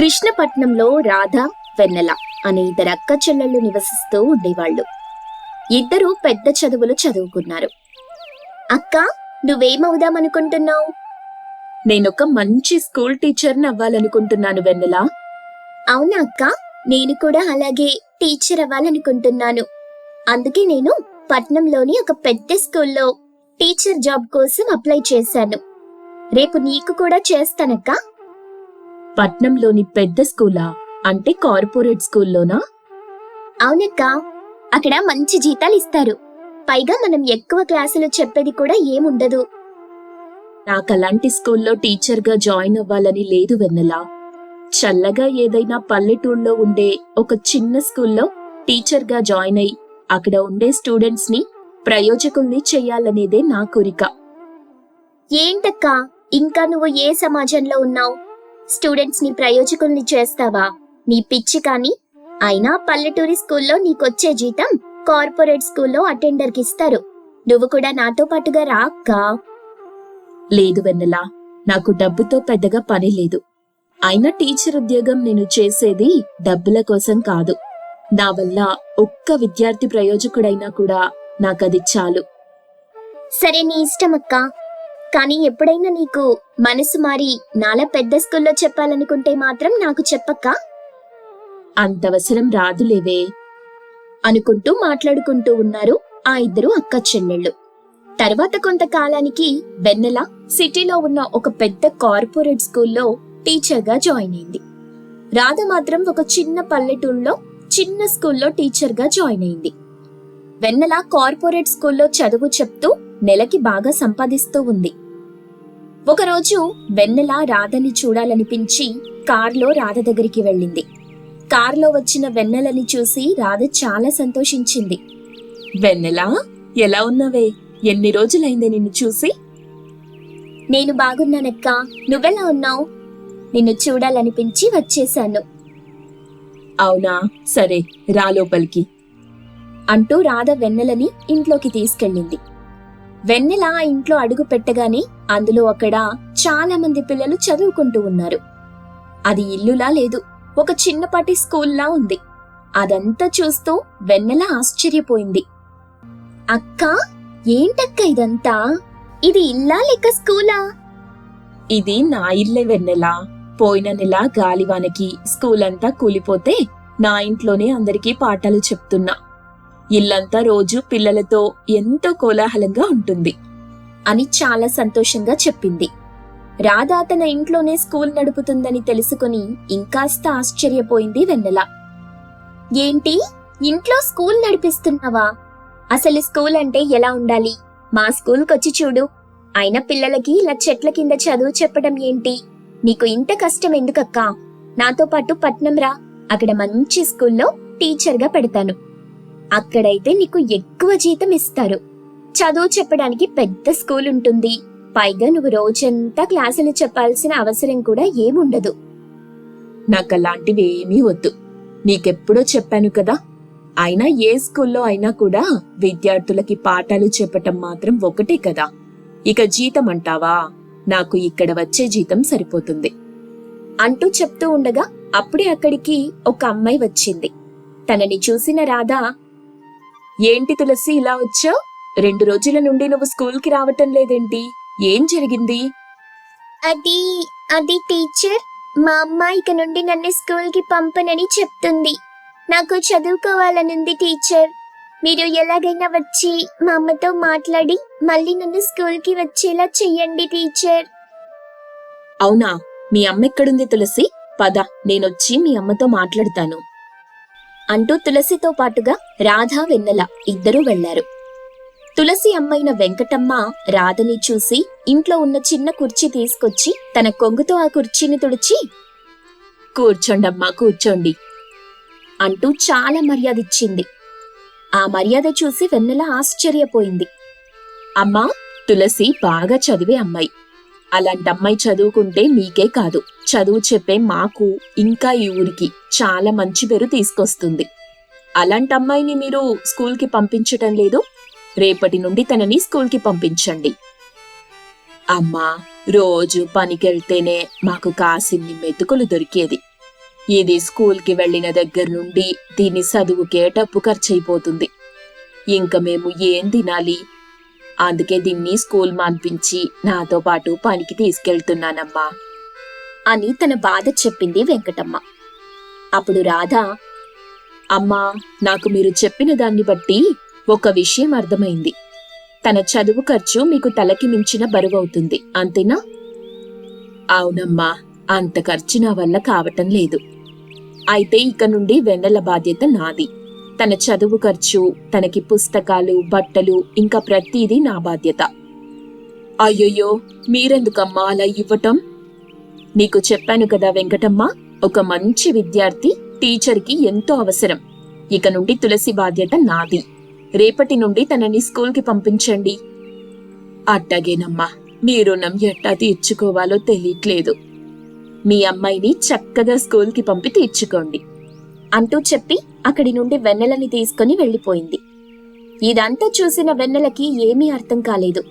కృష్ణపట్నంలో రాధ వెన్నెల అనే ఇద్దరు అక్క చెల్లెళ్ళు నివసిస్తూ ఉండేవాళ్ళు. ఇద్దరు పెద్ద చదువులు చదువుకున్నారు. అక్క నువ్వేమవుదామనుకుంటున్నావు? నేనొక మంచి స్కూల్ టీచర్ని అవ్వాలనుకుంటున్నాను వెన్నెల. అవునా అక్క? నేను కూడా అలాగే టీచర్ అవ్వాలనుకుంటున్నాను. అందుకే నేను పట్నంలోని ఒక పెద్ద స్కూల్లో టీచర్ జాబ్ కోసం అప్లై చేశాను. రేపు నీకు కూడా చేస్తానక్క. పట్నంలోని పెద్ద స్కూలా? అంటే కార్పొరేట్ స్కూల్లోనా? అవునక్క అక్కడ మంచి జీతాలు ఇస్తారు. పైగా మనం ఎక్కువ క్లాసులు చెప్పేది కూడా ఏముండదు. నాకు అలాంటి స్కూల్లో టీచర్గా జాయిన్ అవ్వాలని లేదు వెన్నెల. చల్లగా ఏదైనా పల్లెటూళ్ళలో ఉండే ఒక చిన్న స్కూల్లో టీచర్గా జాయిన్ అయి అక్కడ ఉండే స్టూడెంట్స్ని ప్రయోజకుల్ని చెయ్యాలనేదే నా కోరిక. ఏంటక్క ఇంకా నువ్వు ఏ సమాజంలో ఉన్నావు? స్టూడెంట్స్ని ప్రయోజకుల్ని చేస్తావా? నీ పిచ్చి కాని. అయినా పల్లెటూరి స్కూల్లో నీకొచ్చే జీతం కార్పొరేట్ స్కూల్లో అటెండర్కి ఇస్తారు. నువ్వు కూడా నాతో పాటుగా రా అక్క. లేదు వెన్నెల. నాకు డబ్బుతో పెద్దగా పని లేదు. అయినా టీచర్ ఉద్యోగం నేను చేసేది డబ్బుల కోసం కాదు. నా వల్ల ఒక్క విద్యార్థి ప్రయోజకుడైనా కూడా నాకది చాలు. సరే నీ ఇష్టం అక్క. కానీ ఎప్పుడైనా నీకు మనసు మారి నాలా పెద్ద స్కూల్లో చెప్పాలనుకుంటే మాత్రం నాకు చెప్పక్క? అంతవసరం రాదులేవే అనుకుంటూ మాట్లాడుకుంటూ ఉన్నారు ఆ ఇద్దరు అక్క చెల్లెళ్ళు. తర్వాత కొంతకాలానికి వెన్నెల సిటీలో ఉన్న ఒక పెద్ద కార్పొరేట్ స్కూల్లో టీచర్గా జాయిన్ అయింది. రాధ మాత్రం ఒక చిన్న పల్లెటూరులో చిన్న స్కూల్లో టీచర్గా జాయిన్ అయింది. వెన్నెల కార్పొరేట్ స్కూల్లో చదువు చెప్తూ నెలకి బాగా సంపాదిస్తూ ఉంది. ఒకరోజు వెన్నెల రాధని చూడాలనిపించి కార్లో రాధ దగ్గరికి వెళ్ళింది. కార్లో వచ్చిన వెన్నెలని చూసి రాధ చాలా సంతోషించింది. వెన్నెలా? ఎలా ఉన్నావే? ఎన్ని రోజులైంది నిన్ను చూసి? నేను బాగున్నానక్క. నువ్వెలా ఉన్నావు? నిన్ను చూడాలనిపించి వచ్చేశాను. అవునా? సరే రా లోపలికి. అంటూ రాధ వెన్నెలని ఇంట్లోకి తీసుకెళ్ళింది. వెన్నెల ఆ ఇంట్లో అడుగు పెట్టగానే అందులో అక్కడ చాలా మంది పిల్లలు చదువుకుంటూ ఉన్నారు. అది ఇల్లులా లేదు. ఒక చిన్నపాటి స్కూల్లా ఉంది. అదంతా చూస్తూ వెన్నెల ఆశ్చర్యపోయింది. అక్క ఏంటక్క ఇదంతా? ఇది ఇల్లా లేక స్కూలా? ఇది నా ఇల్లే వెన్నెల. పోయిన నెల గాలివానకి స్కూల్ అంతా కూలిపోతే నా ఇంట్లోనే అందరికీ పాఠాలు చెప్తున్నా. ఇల్లంతా రోజు పిల్లలతో ఎంతో కోలాహలంగా ఉంటుంది అని చాలా సంతోషంగా చెప్పింది. రాధా తన ఇంట్లోనే స్కూల్ నడుపుతుందని తెలుసుకుని ఇంకాస్త ఆశ్చర్యపోయింది వెన్నెల. ఏంటి? ఇంట్లో స్కూల్ నడిపిస్తున్నావా? అసలు స్కూల్ అంటే ఎలా ఉండాలి? మా స్కూల్కొచ్చి చూడు. అయిన పిల్లలకి ఇలా చెట్ల కింద చదువు చెప్పడం ఏంటి? నీకు ఇంత కష్టం ఎందుకక్కా? నాతో పాటు పట్నం రా. అక్కడ మంచి స్కూల్లో టీచర్గా పెడతాను. అక్కడైతే నీకు ఎక్కువ జీతం ఇస్తారు. చదువు చెప్పడానికి పెద్ద స్కూల్ ఉంటుంది. పైగా నువ్వు రోజంతా క్లాసులు చెప్పాల్సిన అవసరం కూడా ఏముండదు. నాకు అలాంటివి ఏమీ వద్దు. నీకెప్పుడో చెప్పాను కదా. అయినా ఏ స్కూల్లో అయినా కూడా విద్యార్థులకి పాఠాలు చెప్పటం మాత్రం ఒకటే కదా. ఇక జీతం అంటావా? నాకు ఇక్కడ వచ్చే జీతం సరిపోతుంది. అంటూ చెప్తూ ఉండగా అప్పుడే అక్కడికి ఒక అమ్మాయి వచ్చింది. తనని చూసిన రాధా ఏంటి తులసి ఇలా వచ్చావు? రెండు రోజుల నుండి నువ్వు స్కూల్కి రావటం లేదేంటి? ఏం జరిగింది? అది అది టీచర్ మా అమ్మ ఇక నుండి నన్ను స్కూల్కి పంపనని చెప్తుంది. నాకు చదువుకోవాలనుంది టీచర్. మీరు ఎలాగైనా వచ్చి మా అమ్మతో మాట్లాడి మళ్ళీ నన్ను స్కూల్కి వచ్చేలా చెయ్యండి టీచర్. అవునా? మీ అమ్మ ఎక్కడుంది తులసి? పద నేనొచ్చి మీ అమ్మతో మాట్లాడతాను. అంటూ తులసితో పాటుగా రాధా వెన్నెల ఇద్దరూ వెళ్ళారు తులసి అమ్మైన వెంకటమ్మ రాధని చూసి ఇంట్లో ఉన్న చిన్న కుర్చీ తీసుకొచ్చి తన కొంగుతో ఆ కుర్చీని తుడిచి కూర్చోండమ్మా కూర్చోండి అంటూ చాలా మర్యాద ఇచ్చింది. ఆ మర్యాద చూసి వెన్నెల ఆశ్చర్యపోయింది. అమ్మా తులసి బాగా చదివే అమ్మాయి. అలాంటి అమ్మాయి చదువుకుంటే మీకే కాదు. చదువు చెప్పే మాకు ఇంకా ఈ ఊరికి చాలా మంచి పేరు తీసుకొస్తుంది. అలాంటి అమ్మాయిని మీరు స్కూల్కి పంపించటం లేదు? రేపటి నుండి తనని స్కూల్కి పంపించండి. అమ్మా రోజు పనికెళ్తేనే మాకు కాసిన్ని మెతుకులు దొరికేది. ఇది స్కూల్కి వెళ్ళిన దగ్గర నుండి దీని చదువుకే డబ్బు ఖర్చయిపోతుంది. ఇంక మేము ఏం తినాలి? అందుకే దీన్ని స్కూల్ మాన్పించి నాతో పాటు పనికి తీసుకెళ్తున్నానమ్మా. అని తన బాధ చెప్పింది వెంకటమ్మ. అప్పుడు రాధ అమ్మా నాకు మీరు చెప్పిన దాన్ని బట్టి ఒక విషయం అర్థమైంది. తన చదువు ఖర్చు మీకు తలకి మించిన బరువవుతుంది అంతేనా? అవునమ్మా అంత ఖర్చు నా వల్ల కావటం లేదు. అయితే ఇక నుండి వెన్నెల బాధ్యత నాది. తన చదువు ఖర్చు తనకి పుస్తకాలు బట్టలు ఇంకా ప్రతిదీ నా బాధ్యత. అయ్యయ్యో మీరెందుకమ్మా అలా ఇవ్వటం? నీకు చెప్పాను కదా వెంకటమ్మ ఒక మంచి విద్యార్థి టీచర్కి ఎంతో అవసరం. ఇక నుండి తులసి బాధ్యత నాది. రేపటి నుండి తనని స్కూల్కి పంపించండి. అట్టగేనమ్మా మీ రుణం ఎట్టా తీర్చుకోవాలో తెలియట్లేదు. మీ అమ్మాయిని చక్కగా స్కూల్కి పంపి తీర్చుకోండి అంటూ చెప్పి అక్కడి నుండి వెన్నెలని తీసుకుని వెళ్ళిపోయింది. ఇదంతా చూసిన వెన్నెలకి ఏమీ అర్థం కాలేదు.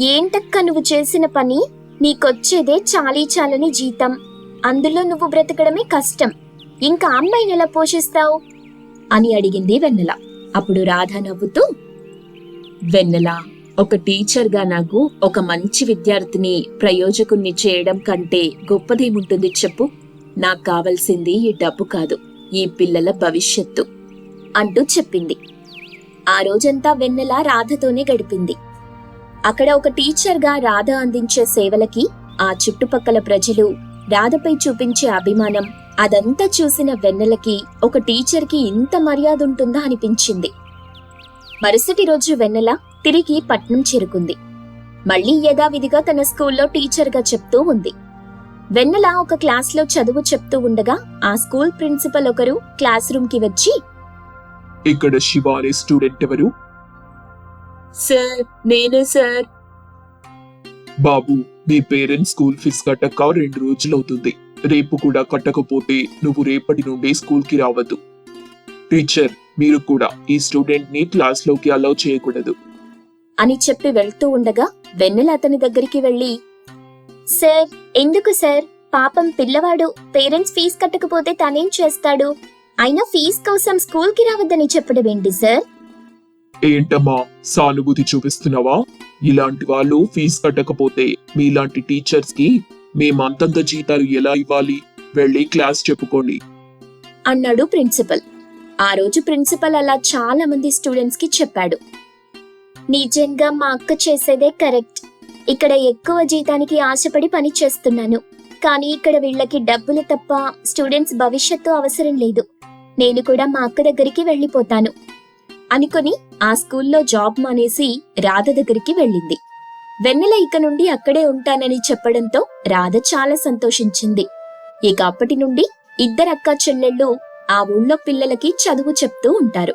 ఏంటక్క నువ్వు చేసిన పని? నీకొచ్చేదే చాలీ చాలని జీతం. అందులో నువ్వు బ్రతకడమే కష్టం. ఇంకా అమ్మాయిని ఎలా పోషిస్తావు? అని అడిగింది వెన్నెల. అప్పుడు రాధ నవ్వుతూ వెన్నెల ఒక టీచర్గా నాకు ఒక మంచి విద్యార్థిని ప్రయోజకుణ్ణి చేయడం కంటే గొప్పదేముంటుంది చెప్పు. నాకు కావలసింది ఈ డబ్బు కాదు ఈ పిల్లల భవిష్యత్తు అంటూ చెప్పింది. ఆ రోజంతా వెన్నెల రాధతోనే గడిపింది. అక్కడ ఒక టీచర్గా రాధ అందించే సేవలకి ఆ చుట్టుపక్కల ప్రజలు రాధపై చూపించే అభిమానం అదంతా చూసిన వెన్నెలకి ఒక టీచర్కి ఇంత మర్యాద ఉంటుందా అనిపించింది. మరుసటి రోజు వెన్నెల తిరిగి పట్నం చేరుకుంది. మళ్ళీ యథావిధిగా తన స్కూల్లో టీచర్గా చెప్తూ ఉంది. వెన్నెల ఒక క్లాస్లో చదువు చెప్తూ ఉండగా ఆ స్కూల్ ప్రిన్సిపల్ ఒకరు క్లాస్ రూమ్కి వచ్చి ఇక్కడ శివ స్టూడెంట్ ఎవరు? సార్ నేనే సార్ బాబు మీ పేరెంట్స్ స్కూల్ ఫీజు కట్టక రెండు రోజులవుతుంది. రేపు కూడా కట్టకపోతే నువ్వు రేపటి నుండి స్కూల్కి రావద్దు. టీచర్ మీరు కూడా ఈ స్టూడెంట్ని క్లాస్లోకి అలౌ చేయకూడదు. అని చెప్పి వెళ్తూ ఉండగా వెన్నెల అతని దగ్గరికి వెళ్ళి సార్ ఎందుకు సార్ పాపం పిల్లవాడు పేరెంట్స్ ఫీజు కట్టకపోతే తనేం చేస్తాడు? అయినా ఫీజు కోసం స్కూల్కి రావద్దని చెప్పడం ఏంటి సార్ ఏంటమ్మా? సానుభూతి చూపిస్తున్నావా? ఇలాంటి వాళ్ళు ఫీజు కట్టకపోతే మీలాంటి టీచర్స్కి మేమంతంత జీతాలు ఎలా ఇవ్వాలి? వెళ్ళి క్లాస్ చెప్పుకోండి. అన్నాడు ప్రిన్సిపల్. ఆ రోజు ప్రిన్సిపల్ అలా చాలా మంది స్టూడెంట్స్కి చెప్పాడు. నిజంగా మా అక్క చేసేదే కరెక్ట్. ఇక్కడ ఎక్కువ జీతానికి ఆశపడి పని చేస్తున్నాను. కానీ ఇక్కడ వీళ్ళకి డబ్బులు తప్ప స్టూడెంట్స్ భవిష్యత్తు అవసరం లేదు. నేను కూడా మా అక్క దగ్గరికి వెళ్ళిపోతాను. అనుకొని ఆ స్కూల్లో జాబ్ మానేసి రాధ దగ్గరికి వెళ్ళింది. వెన్నెల ఇక నుండి అక్కడే ఉంటానని చెప్పడంతో రాధ చాలా సంతోషించింది. ఇక అప్పటి నుండి ఇద్దరక్క చెల్లెళ్ళు ఆ ఊళ్ళో పిల్లలకి చదువు చెప్తూ ఉంటారు.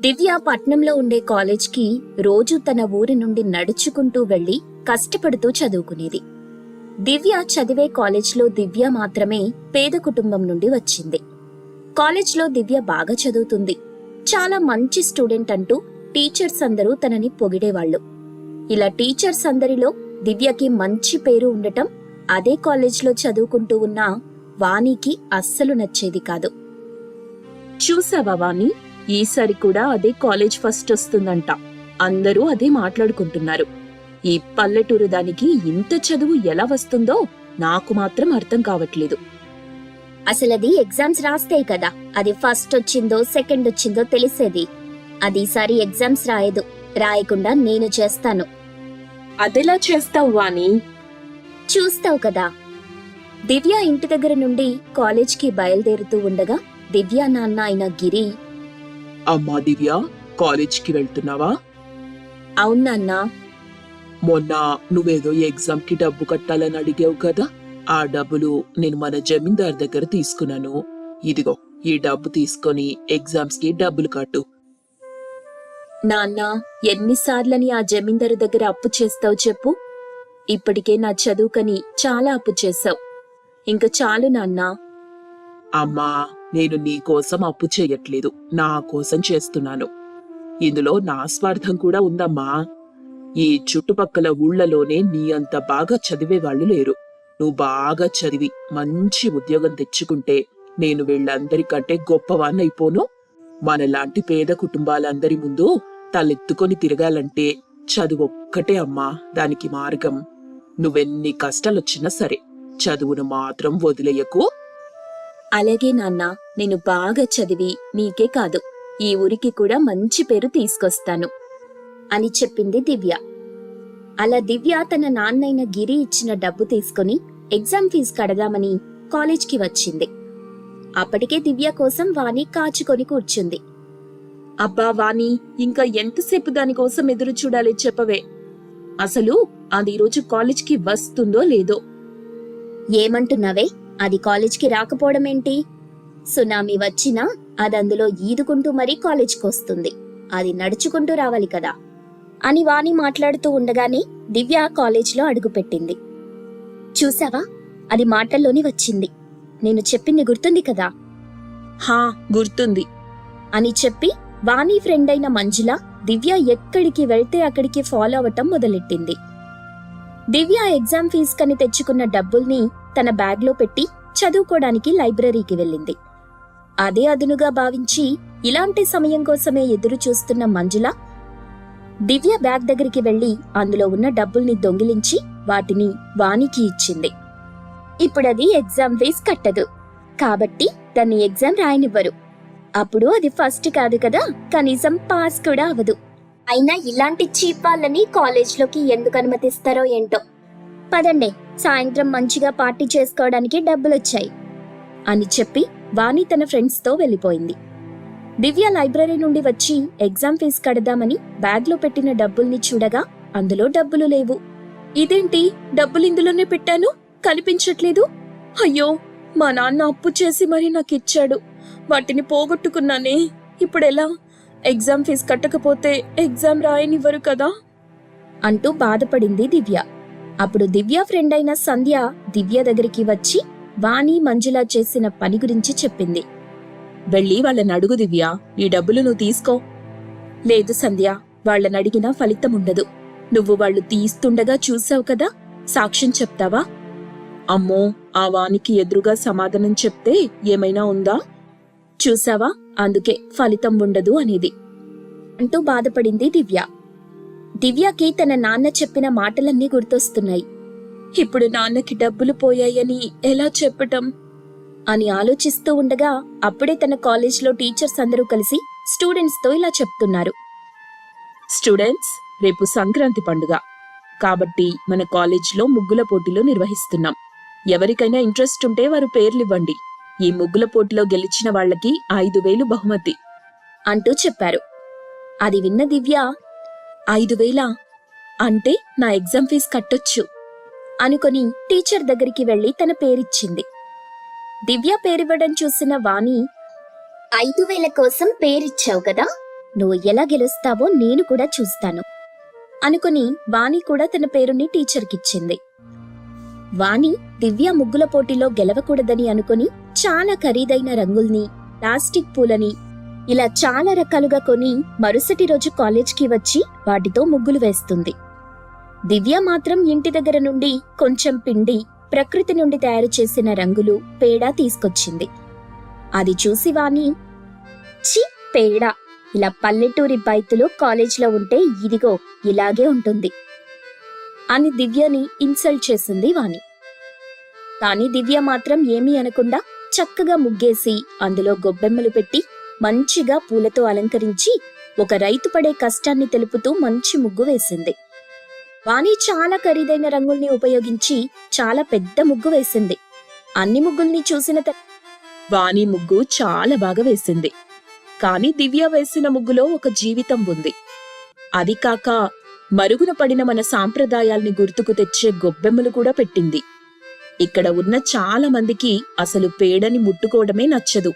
దివ్య పట్నంలో ఉండే కాలేజ్కి రోజు తన ఊరి నుండి నడుచుకుంటూ వెళ్ళి కష్టపడుతూ చదువుకునేది. దివ్య చదివే కాలేజ్లో దివ్య మాత్రమే పేద కుటుంబం నుండి వచ్చింది. కాలేజ్లో దివ్య బాగా చదువుతుంది. చాలా మంచి స్టూడెంట్ అంటూ టీచర్స్ అందరూ తనని పొగిడేవాళ్ళు ఇలా టీచర్స్ అందరిలో దివ్యకి మంచి పేరు ఉండటం అదే కాలేజ్లో చదువుకుంటూ ఉన్న వాణికి అస్సలు నచ్చేది కాదు. చూసావా వాణి? ఈసారి కూడా అదే కాలేజ్ ఫస్ట్ వస్తుందంట. అందరూ అదే మాట్లాడుకుంటున్నారు. ఈ పల్లెటూరు దానికి ఇంత చదువు ఎలా వస్తుందో నాకు మాత్రం అర్థం కావట్లేదు. అసలు అది ఎగ్జామ్స్ రాస్తే కదా. అది ఫస్ట్ వచ్చిందో సెకండ్ వచ్చిందో తెలిసేది. అది ఈసారి ఎగ్జామ్స్ రాయదు. రాయకుండా నేను చేస్తాను. అదెలా చేస్తావు వాణి? చూస్తావు కదా. దివ్య ఇంటి దగ్గర నుండి కాలేజ్కి బయలుదేరుతూ ఉండగా దివ్య నాన్న అయిన గిరి. అమ్మా దివ్య కాలేజ్కి వెళ్తున్నావా? అవును మొన్న నువ్వేదో ఎగ్జామ్కి డబ్బు కట్టాలని అడిగావు కదా. ఆ డబ్బులు నేను మన జమీందార్ దగ్గర తీసుకున్నాను. ఇదిగో ఈ డబ్బు తీసుకొని ఎగ్జామ్స్కి డబ్బులు కట్టు. నాన్న ఎన్నిసార్లని ఆ జమీందారు దగ్గర అప్పు చేస్తావు చెప్పు. ఇప్పటికే నా చదువుకని చాలా అప్పు చేశావు. ఇంక చాలు నాన్నా. అమ్మా నేను నీ కోసం అప్పు చేయట్లేదు. నా కోసం చేస్తున్నాను. ఇందులో నా స్వార్థం కూడా ఉందమ్మా. ఈ చుట్టుపక్కల ఊళ్ళలోనే నీ అంత బాగా చదివే వాళ్ళు లేరు. నువ్వు బాగా చదివి మంచి ఉద్యోగం తెచ్చుకుంటే నేను వీళ్ళందరికంటే గొప్పవాన్నైపోను అయిపోను మనలాంటి పేద కుటుంబాలందరి ముందు తలెత్తుకొని తిరగాలంటే చదువు ఒక్కటే అమ్మా దానికి మార్గం. నువ్వెన్ని కష్టాలొచ్చినా సరే చదువును మాత్రం వదిలేయకు. అలాగే నాన్న నేను బాగా చదివి నీకే కాదు ఈ ఊరికి కూడా మంచి పేరు తీసుకొస్తాను అని చెప్పింది దివ్య. అలా దివ్య తన నాన్నైన గిరి ఇచ్చిన డబ్బు తీసుకుని ఎగ్జామ్ ఫీజు కడదామని కాలేజ్కి వచ్చింది. అప్పటికే దివ్య కోసం వాణి కాచుకొని కూర్చుంది. అబ్బా వాణి ఇంకా ఎంతసేపు దానికోసం ఎదురు చూడాలి చెప్పవే. అసలు అది ఈరోజు కాలేజ్కి వస్తుందో లేదో. ఏమంటున్నావే? అది కాలేజ్కి రాకపోవడం ఏంటి? సునామీ వచ్చినా అది అందులో ఈదుకుంటూ మరీ కాలేజ్కి వస్తుంది. అది నడుచుకుంటూ రావాలి కదా. అని వాణి మాట్లాడుతూ ఉండగానే దివ్య కాలేజ్లో అడుగుపెట్టింది. చూసావా? అది మాటల్లోని వచ్చింది. నేను చెప్పింది గుర్తుంది కదా? హా గుర్తుంది. అని చెప్పి వాణి ఫ్రెండ్ అయిన మంజుల దివ్య ఎక్కడికి వెళ్తే అక్కడికి ఫాలో అవటం మొదలెట్టింది. దివ్య ఎగ్జామ్ ఫీజు కని తెచ్చుకున్న డబ్బుల్ని తన బ్యాగ్లో పెట్టి చదువుకోవడానికి లైబ్రరీకి వెళ్ళింది. అదే అదునుగా భావించి ఇలాంటి సమయం కోసమే ఎదురు చూస్తున్న మంజుల దివ్య బ్యాగ్ దగ్గరికి వెళ్ళి అందులో ఉన్న డబ్బుల్ని దొంగిలించి వాటిని వానికి ఇచ్చింది. ఇప్పుడది ఎగ్జామ్ ఫీజ్ కట్టదు. కాబట్టి దాన్ని ఎగ్జామ్ రాయనివ్వరు. అప్పుడు అది ఫస్ట్ కాదు కదా కనీసం పాస్ కూడా అవ్వదు. అయినా ఇలాంటి చీప్ వాళ్ళని కాలేజ్లోకి ఎందుకు అనుమతిస్తారో ఏంటో. పదండి సాయంత్రం మంచిగా పార్టీ చేసుకోవడానికి డబ్బులొచ్చాయి. అని చెప్పి వాణి తన ఫ్రెండ్స్తో వెళ్ళిపోయింది. దివ్య లైబ్రరీ నుండి వచ్చి ఎగ్జామ్ ఫీజు కడదామని బ్యాగ్లో పెట్టిన డబ్బుల్ని చూడగా అందులో డబ్బులు లేవు. ఇదేంటి? డబ్బులు ఇందులోనే పెట్టాను? కనిపించట్లేదు? అయ్యో మా నాన్న అప్పు చేసి మరి నాకు ఇచ్చాడు. వాటిని పోగొట్టుకున్నానే. ఇప్పుడెలా? ఎగ్జామ్ ఫీజు కట్టకపోతే ఎగ్జామ్ రాయనివ్వరు కదా? అంటూ బాధపడింది దివ్య. అప్పుడు దివ్య ఫ్రెండ్ అయిన సంధ్య దివ్య దగ్గరికి వచ్చి వాణి మంజుల చేసిన పని గురించి చెప్పింది. వెళ్ళి వాళ్ళని అడుగు దివ్య. ఈ డబ్బులు నువ్వు తీసుకో. లేదు సంధ్య వాళ్ళని అడిగినా ఫలితం ఉండదు. నువ్వు వాళ్ళు తీస్తుండగా చూసావు కదా? సాక్ష్యం చెప్తావా? అమ్మో ఆ వానికి ఎదురుగా సమాధానం చెప్తే ఏమైనా ఉందా? చూసావా అందుకే ఫలితం ఉండదు అనేది. అంటూ బాధపడింది దివ్య. దివ్యకి తన నాన్న చెప్పిన మాటలన్నీ గుర్తొస్తున్నాయి. ఇప్పుడు నాన్నకి డబ్బులు పోయాయని ఎలా చెప్పటం? అని ఆలోచిస్తూ ఉండగా అప్పుడే తన కాలేజ్లో టీచర్స్ అందరూ కలిసి స్టూడెంట్స్తో ఇలా చెప్తున్నారు. స్టూడెంట్స్ రేపు సంక్రాంతి పండుగ. కాబట్టి మన కాలేజ్లో ముగ్గుల పోటీలు నిర్వహిస్తున్నాం. ఎవరికైనా ఇంట్రెస్ట్ ఉంటే వారు పేర్లివ్వండి. ఈ ముగ్గుల పోటీలో గెలిచిన వాళ్ళకి ఐదు వేలు బహుమతి. అంటూ చెప్పారు. అది విన్న దివ్య ఐదు వేలా? అంటే నా ఎగ్జామ్ ఫీజు కట్టొచ్చు అనుకొని టీచర్ దగ్గరికి వెళ్ళి తన పేరిచ్చింది. దివ్య పేరివ్వడం చూసిన వాణి ఐదు వేల కోసం పేరిచ్చావు కదా? నువ్వు ఎలా గెలుస్తావో నేను కూడా చూస్తాను. అనుకుని వాణి కూడా తన పేరుని టీచర్కిచ్చింది. వాణి దివ్య ముగ్గుల పోటీలో గెలవకూడదని అనుకుని చాలా ఖరీదైన రంగుల్ని ప్లాస్టిక్ పూలని ఇలా చాలా రకాలుగా కొని మరుసటి రోజు కాలేజ్కి వచ్చి వాటితో ముగ్గులు వేస్తుంది. దివ్య మాత్రం ఇంటి దగ్గర నుండి కొంచెం పిండి ప్రకృతి నుండి తయారు చేసిన రంగులు పేడ తీసుకొచ్చింది. అది చూసి వాణి చి పేడ! ఇలా పల్లెటూరి బైతులు కాలేజీలో ఉంటే ఇదిగో ఇలాగే ఉంటుంది అని దివ్యని ఇన్సల్ట్ చేసింది వాణి. కానీ దివ్య మాత్రం ఏమీ అనకుండా చక్కగా ముగ్గేసి అందులో గొబ్బెమ్మలు పెట్టి మంచిగా పూలతో అలంకరించి ఒక రైతు పడే కష్టాన్ని తెలుపుతూ మంచి ముగ్గు వేసింది. వాణి చాలా ఖరీదైన రంగుల్ని ఉపయోగించి చాలా పెద్ద ముగ్గు వేసింది. అన్ని ముగ్గుల్ని చూసిన వాణి ముగ్గు చాలా బాగా వేసింది. కాని దివ్య వేసిన ముగ్గులో ఒక జీవితం ఉంది. అది కాక మరుగున పడిన మన సాంప్రదాయాల్ని గుర్తుకు తెచ్చే గొబ్బెమ్మలు కూడా పెట్టింది. ఇక్కడ ఉన్న చాలా మందికి అసలు పేడని ముట్టుకోవడమే నచ్చదు.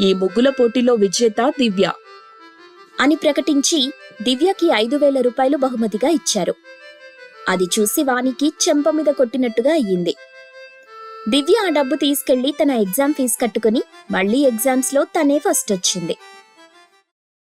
ఈ ముగ్గుల పోటీలో విజేత దివ్య. అని ప్రకటించి దివ్యకి ఐదు వేల రూపాయలు బహుమతిగా ఇచ్చారు. అది చూసి వానికి చెంప మీద కొట్టినట్టుగా అయ్యింది. దివ్య ఆ డబ్బు తీసుకెళ్ళి తన ఎగ్జామ్ ఫీజు కట్టుకుని మళ్ళీ ఎగ్జామ్స్లో తనే ఫస్ట్ వచ్చింది.